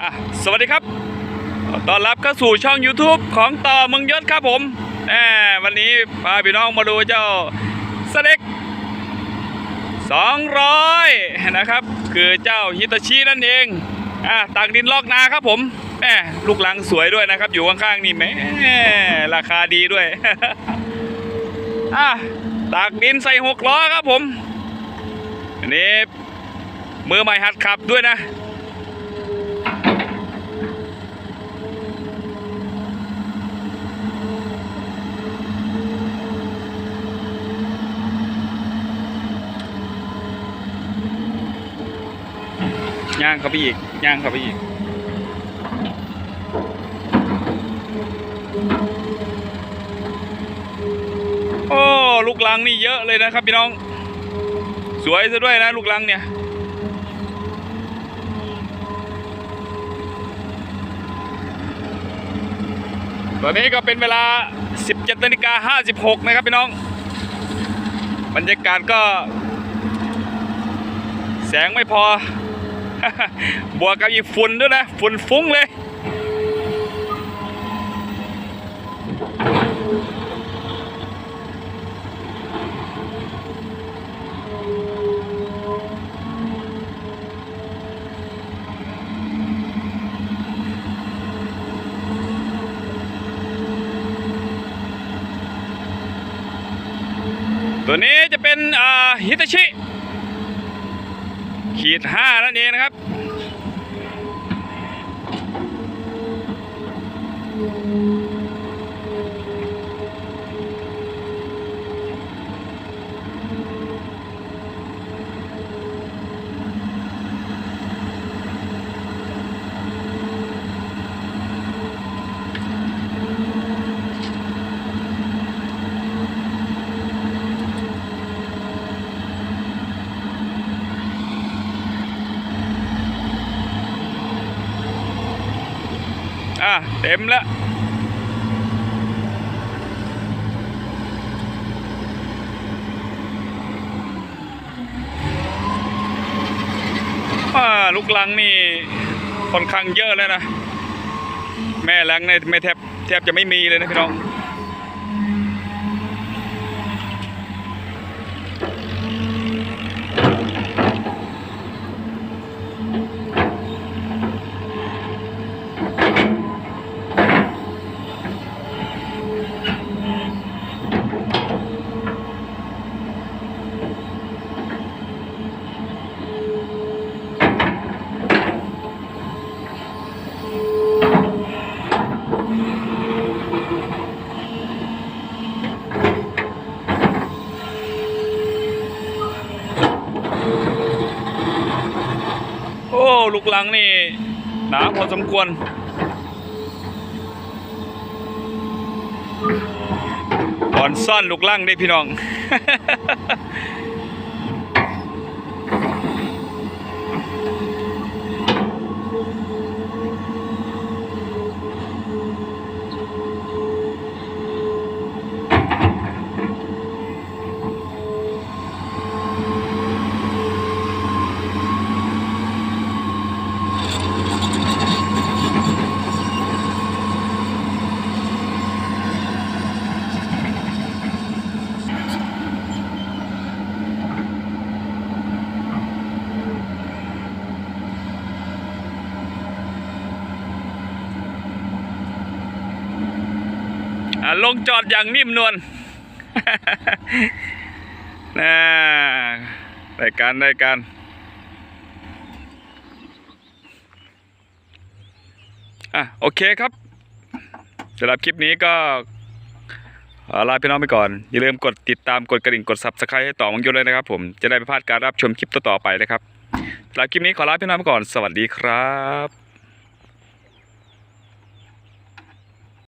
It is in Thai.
อะสวัสดีครับต้อนรับเข้าสู่ช่อง YouTube ของต่อเมึงยศครับผมแหมวันนี้พาพี่น้องมาดูเจ้าสเต็ก200 นะครับ คือเจ้าฮิตาชินั่นเองอะตากดินลอกนาครับผมแหมลูกหลังสวยด้วยนะครับ อยู่ข้างๆนี่แหมราคาดีด้วยอะตากดินใส่หกล้อครับผมอันนี้มือใหม่หัดขับด้วยนะ ย่างเข้าไปอีก ย่างเข้าไปอีก โอ้ลูกลังนี่เยอะเลยนะครับพี่น้อง สวยซะด้วยนะลูกลังเนี่ยตอนนี้ก็เป็นเวลา 17นาฬิกา56 นะครับพี่น้อง บรรยากาศก็ แสงไม่พอ บวกกับอีฝุ่นด้วยนะฝุ่นฟุ้งเลยตัวนี้จะเป็นฮิตาชิ ขีดห้านั่นเองนะครับ อะเต็มแล้วอ่าลูกลังนี่ค่อนข้างเยอะแล้วนะ แม่ลังเนี่ยไม่แทบแทบจะไม่มีเลยนะพี่น้อง ลุกลังนี่หนาพอสมควร ก่อนซ่อนลุกลังได้พี่น้อง ลงจอดอย่างนิ่มนวลน่าได้การได้การอะโอเคครับสำหรับคลิปนี้ก็ลาพี่น้องไปก่อน อย่าลืมกดติดตามกดกระดิ่งกด subscribe ให้ต่อมังยศเลยนะครับผมจะได้ไม่พลาดการรับชมคลิปต่อๆไปนะครับสำหรับคลิปนี้ขอลาพี่น้องไปก่อน สวัสดีครับ